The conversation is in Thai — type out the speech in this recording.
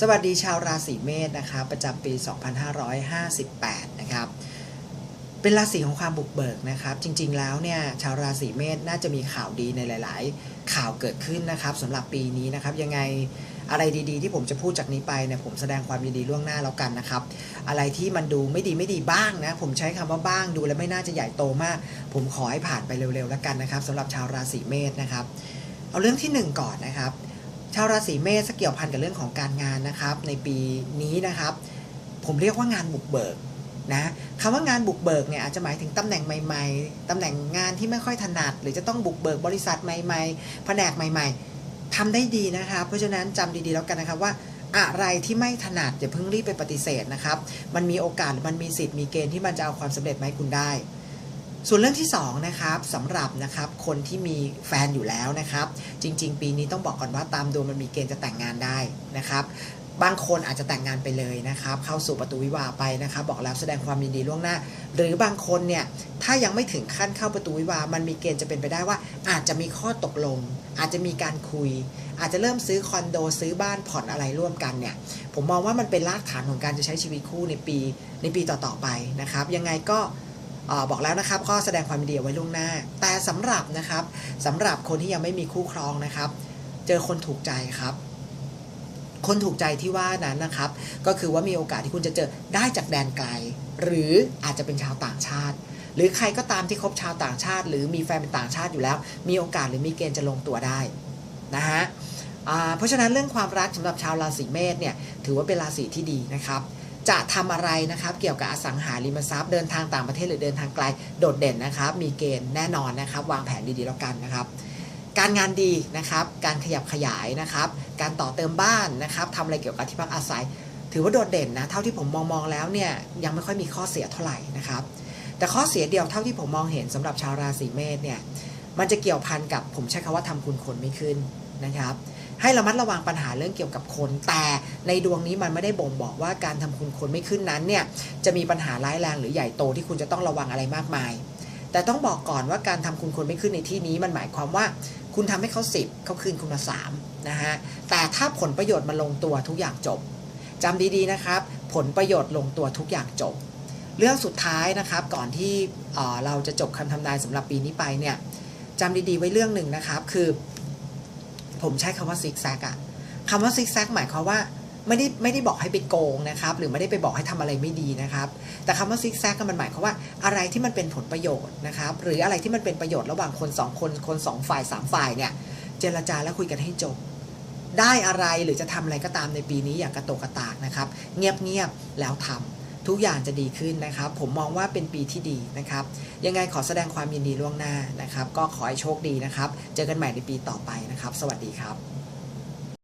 สวัสดีชาวราศีเมษนะครับประจำปี 2558 นะครับ เป็นราศีของความบุกเบิกนะครับ จริงๆแล้วเนี่ยชาวราศีเมษน่าจะมีข่าวดีในหลาย ๆ ข่าวเกิดขึ้นนะครับสำหรับปีนี้นะครับยังไงอะไรดีๆ ที่ผมจะพูดจากนี้ไปเนี่ยผมแสดงความยินดีล่วงหน้าแล้วกันนะครับ อะไรที่มันดูไม่ดีไม่ดีบ้างนะ ผมใช้คำว่าบ้างดูแล้วไม่น่าจะใหญ่โตมาก ผมขอให้ผ่านไปเร็วๆแล้วกันนะครับสำหรับชาวราศีเมษนะครับ เอาเรื่องที่หนึ่งก่อนนะครับ ชาวราศีเมษเกี่ยวพันกับเรื่องของการงานนะครับ ในปีนี้นะครับ ผมเรียกว่างานบุกเบิกนะคำว่างานบุกเบิกเนี่ยอาจจะหมายถึงตำแหน่งใหม่ ๆตำแหน่งงานที่ไม่ค่อยถนัด หรือจะต้องบุกเบิกบริษัทใหม่ๆแผนกใหม่ ๆทำได้ดีนะครับ เพราะฉะนั้นจำดีๆแล้วกันนะครับว่าอะไรที่ไม่ถนัดอย่าเพิ่งรีบไปปฏิเสธนะครับ มันมีโอกาสมันมีสิทธิ์มีเกณฑ์ที่มันจะเอาความสำเร็จมาให้คุณได้ ส่วนเรื่องที่2นะครับสำหรับนะครับคนที่มีแฟนอยู่แล้วนะครับ จริง ๆ ปีนี้ต้องบอกก่อนว่าตามดวงมันมีเกณฑ์จะแต่งงานได้นะครับบางคนอาจจะแต่งงานไปเลยนะครับ เข้าสู่ประตูวิวาไปนะครับ บอกแล้วแสดงความยินดีล่วงหน้า หรือบางคนเนี่ยถ้ายังไม่ถึงขั้นเข้าประตูวิวา มันมีเกณฑ์จะเป็นไปได้ว่า อาจจะมีข้อตกลง อาจจะมีการคุย อาจจะเริ่มซื้อคอนโดซื้อบ้านผ่อนอะไรร่วมกันเนี่ยผมมองว่ามันเป็นรากฐานของการจะใช้ชีวิตคู่ในปีในปีต่อๆไปนะครับ ยังไงก็ บอกแล้วนะครับก็แสดงความดีไว้ล่วงหน้า แต่สำหรับนะครับสำหรับคนที่ยังไม่มีคู่ครองนะครับ เจอคนถูกใจครับ คนถูกใจที่ว่านั้นนะครับ ก็คือว่ามีโอกาสที่คุณจะเจอได้จากแดนไกล หรืออาจจะเป็นชาวต่างชาติ หรือใครก็ตามที่คบชาวต่างชาติ หรือมีแฟนเป็นต่างชาติอยู่แล้ว มีโอกาสหรือมีเกณฑ์จะลงตัวได้นะฮะเพราะฉะนั้นเรื่องความรักสำหรับชาวราศีเมษเนี่ยถือว่าเป็นราศีที่ดีนะครับ จะทำอะไรนะครับ เกี่ยวกับอสังหาริมทรัพย์เดินทางต่างประเทศหรือเดินทางไกลโดดเด่นนะครับ มีเกณฑ์แน่นอนนะครับ วางแผนดีๆแล้วกันนะครับ การงานดีนะครับ การขยับขยายนะครับ การต่อเติมบ้านนะครับทำอะไรเกี่ยวกับที่พักอาศัย ถือว่าโดดเด่นนะเท่าที่ผมมองมองแล้วเนี่ยยังไม่ค่อยมีข้อเสียเท่าไหร่นะครับ แต่ข้อเสียเดียวเท่าที่ผมมองเห็นสำหรับชาวราศีเมษเนี่ยมันจะเกี่ยวพันกับผมใช้คำว่าทำคุณคนไม่ขึ้นนะครับ ให้ระมัดระวังปัญหาเรื่องเกี่ยวกับคน แต่ในดวงนี้มันไม่ได้บ่งบอกว่าการทำคุณคนไม่ขึ้นนั้นเนี่ยจะมีปัญหาร้ายแรงหรือใหญ่โตที่คุณจะต้องระวังอะไรมากมาย แต่ต้องบอกก่อนว่าการทำคุณคนไม่ขึ้นในที่นี้มันหมายความว่าคุณทำให้เขาสิบเขาคืนคุณมาสามนะฮะแต่ถ้าผลประโยชน์มันลงตัวทุกอย่างจบจำดีๆนะครับ ผลประโยชน์ลงตัวทุกอย่างจบ เรื่องสุดท้ายนะครับก่อนที่เออเราจะจบคำทำนายสำหรับปีนี้ไปเนี่ยจำดีๆไว้เรื่องหนึ่งนะครับ คือ ผมใช้คำว่าซิกแซกอะคำว่าซิกแซกหมายความว่าไม่ได้ไม่ได้บอกให้ไปโกงนะครับหรือไม่ได้ไปบอกให้ทำอะไรไม่ดีนะครับ แต่คำว่าซิกแซกมันหมายความว่าอะไรที่มันเป็นผลประโยชน์นะครับ หรืออะไรที่มันเป็นประโยชน์ระหว่างคนสองคนคนสองฝ่ายสามฝ่ายเนี่ย เจรจาแล้วคุยกันให้จบ ได้อะไรหรือจะทำอะไรก็ตามในปีนี้อย่างกระโตกกระตากนะครับ เงียบๆแล้วทำ ทุกอย่างจะดีขึ้นนะครับ ผมมองว่าเป็นปีที่ดีนะครับ ยังไงขอแสดงความยินดีล่วงหน้านะครับ ก็ขอให้โชคดีนะครับ เจอกันใหม่ในปีต่อไปนะครับ สวัสดีครับ